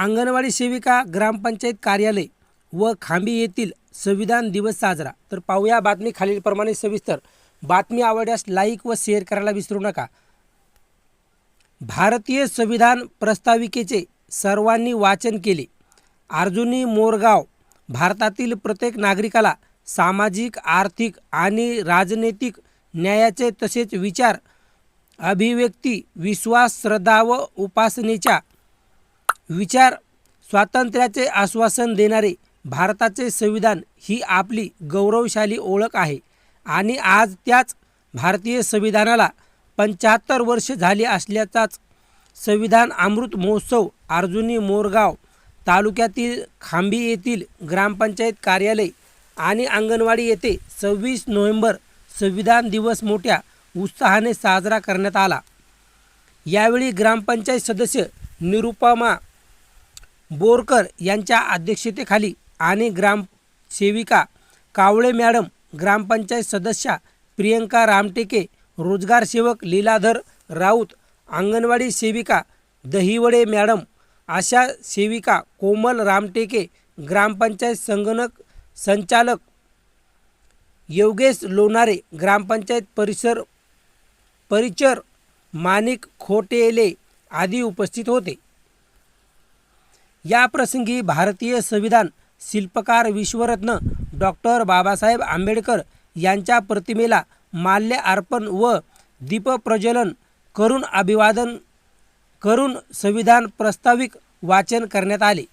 अंगणवाडी सेविका ग्रामपंचायत कार्यालय व खांबी येथील संविधान दिवस साजरा. तर पाहूया बातमी खालीलप्रमाणे सविस्तर. बातमी आवडल्यास लाईक व शेअर करायला विसरू नका. भारतीय संविधान प्रस्ताविकेचे सर्वांनी वाचन केले. अर्जुनी मोरगाव भारतातील प्रत्येक नागरिकाला सामाजिक आर्थिक आणि राजनैतिक न्यायाचे तसेच विचार अभिव्यक्ती विश्वास श्रद्धा व उपासनेच्या विचार स्वातंत्र्याचे आश्वासन देणारे भारताचे संविधान ही आपली गौरवशाली ओळख आहे. आणि आज त्याच भारतीय संविधानाला पंच्याहत्तर वर्ष झाली असल्याचाच संविधान अमृत महोत्सव अर्जुनी मोरगाव तालुक्यातील खांबी येथील ग्रामपंचायत कार्यालय आणि अंगणवाडी येथे सव्वीस नोव्हेंबर संविधान दिवस मोठ्या उत्साहाने साजरा करण्यात आला. यावेळी ग्रामपंचायत सदस्य निरुपमा बोरकर यांच्या अध्यक्षतेखाली आणि ग्रामसेविका कावळे मॅडम ग्रामपंचायत सदस्या प्रियंका रामटेके रोजगार सेवक लीलाधर राऊत अंगणवाडी सेविका दहिवडे मॅडम आशा सेविका कोमल रामटेके ग्रामपंचायत संगणक संचालक योगेश लोणारे ग्रामपंचायत परिसर परिचर माणिक खोटेले आदी उपस्थित होते. या प्रसंगी भारतीय संविधान शिल्पकार विश्वरत्न डॉक्टर बाबासाहेब आंबेडकर यांच्या प्रतिमेला माल्य अर्पण व दीपप्रज्वलन करून अभिवादन करून संविधान प्रस्ताविक वाचन करण्यात आले.